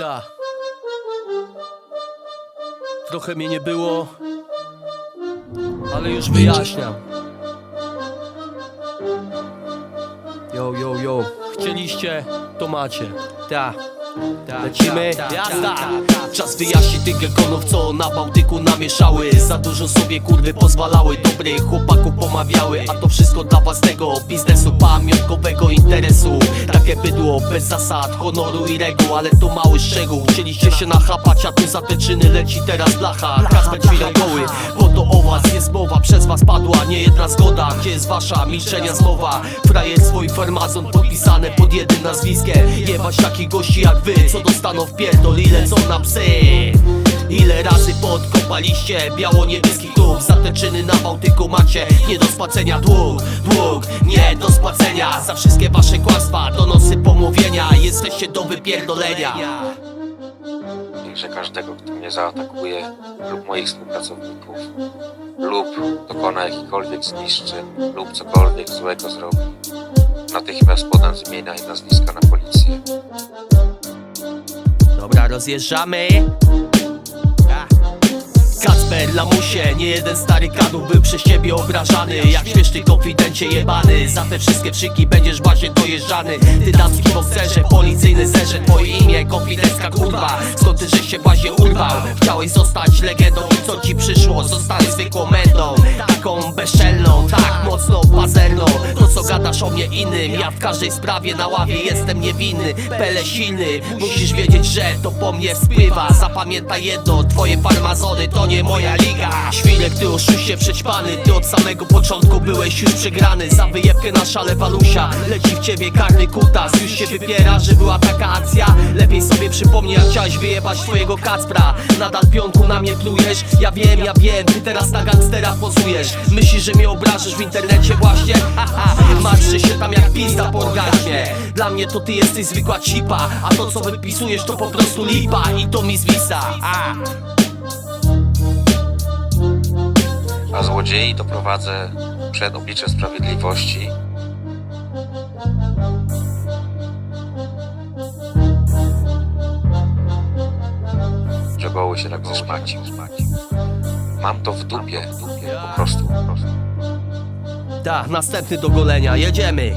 Ta. Trochę mnie nie było, ale już wyjaśniam. Yo, yo, yo. Chcieliście, to macie. Ta. Lecimy, jazda! Czas wyjaśnić tych gekonów, co na Bałtyku namieszały. Za dużo sobie kurwy pozwalały, dobrych chłopaków pomawiały. A to wszystko dla własnego biznesu, pamiątkowego interesu. Takie bydło, bez zasad, honoru i reguł. Ale to mały szczegół, chcieliście się nachapać A tu za te czyny leci teraz blacha. Kasper chwilę goły, bo to o was jest mowa. Przez was padła nie jedna zgoda. Gdzie jest wasza milczenia zmowa? Frajerstwo i farmazon podpisane pod jednym nazwiskiem. Jebać takich gości jak wy, co dostaną w pierdol Ile co na psy? Ile razy podkopaliście biało-niebieski klub Za te czyny na Bałtyku macie nie do spłacenia. Dług Dług nie do spłacenia. Za wszystkie wasze kłamstwa, donosy pomówienia. Jesteście do wypierdolenia. I że każdego, kto mnie zaatakuje lub moich współpracowników lub dokona jakikolwiek zniszczy lub cokolwiek złego zrobi, natychmiast podam imienia i nazwiska na policję. Dobra, rozjeżdżamy. Kacper, lamusie, nie jeden stary kadłub był przez ciebie obrażany. Jak śmieszny konfidencie jebany Za te wszystkie przyki będziesz właśnie dojeżdżany. Ty damski bokserze, policyjny zerze Twoje imię, konfidencka kurwa. Skąd ty żeś się właśnie urwał? Chciałeś zostać legendą i co ci przyszło? Zostałeś zwykłą mędą Taką bezczelną, To co gadasz o mnie innym? Ja w każdej sprawie na ławie jestem niewinny Pele silny, musisz wiedzieć, że to po mnie spływa. Zapamiętaj jedno, twoje farmazony to nie moja liga. Świrek, ty oszuście przećpany. Ty od samego początku byłeś już przegrany. Za wyjebkę na szale walusia Leci w ciebie karny kutas. Już się wypiera, że była taka akcja przypomnij jak chciałeś wyjebać twojego Kacpra. Nadal pionku na mnie plujesz. Ja wiem, ja wiem, ty teraz na gangstera pozujesz. Myślisz, że mnie obrażasz w internecie właśnie? Haha, martrzy się tam jak pizda po orgazmie. Dla mnie to ty jesteś zwykła cipa A to co wypisujesz to po prostu lipa I to mi zwisa. A. A złodziei doprowadzę przed oblicze sprawiedliwości Żegoły się tak. Mam to w dupie, po prostu. Tak, następny do golenia, jedziemy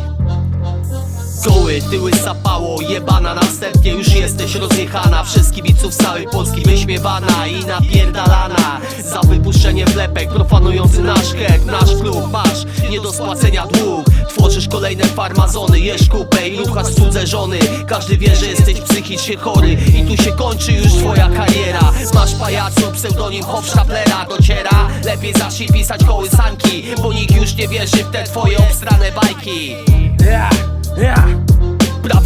Goły, tyły zapało, jebana Następnie już jesteś rozjechana Przez kibiców całej Polski wyśmiewana I napierdalana Za wypuszczenie wlepek Profanujący nasz hek, nasz klub Masz nie do spłacenia dług Tworzysz kolejne farmazony Jesz kupę i ruchasz cudze żony Każdy wie, że jesteś psychicznie chory. I tu się kończy już twoja kariera. Masz pajacu, pseudonim Hofstaplera Dociera, lepiej zacznij pisać kołysanki Bo nikt już nie wierzy w te twoje obstrane bajki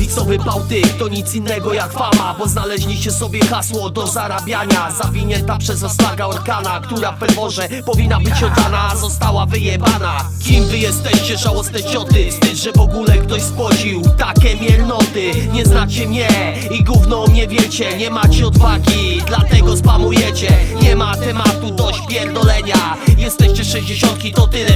Prawicowy Bałtyk to nic innego jak fama Bo znaleźliście sobie hasło do zarabiania. Zawinięta przez oslaga orkana Która w ferworze powinna być oddana Została wyjebana. Kim wy jesteście? Żałosne cioty. Wstyd, że w ogóle ktoś spłodził Takie miernoty Nie znacie mnie i gówno mnie wiecie. Nie macie odwagi, dlatego spamujecie. Nie ma tematu dość pierdolenia Jesteście sześćdziesiątki to tyle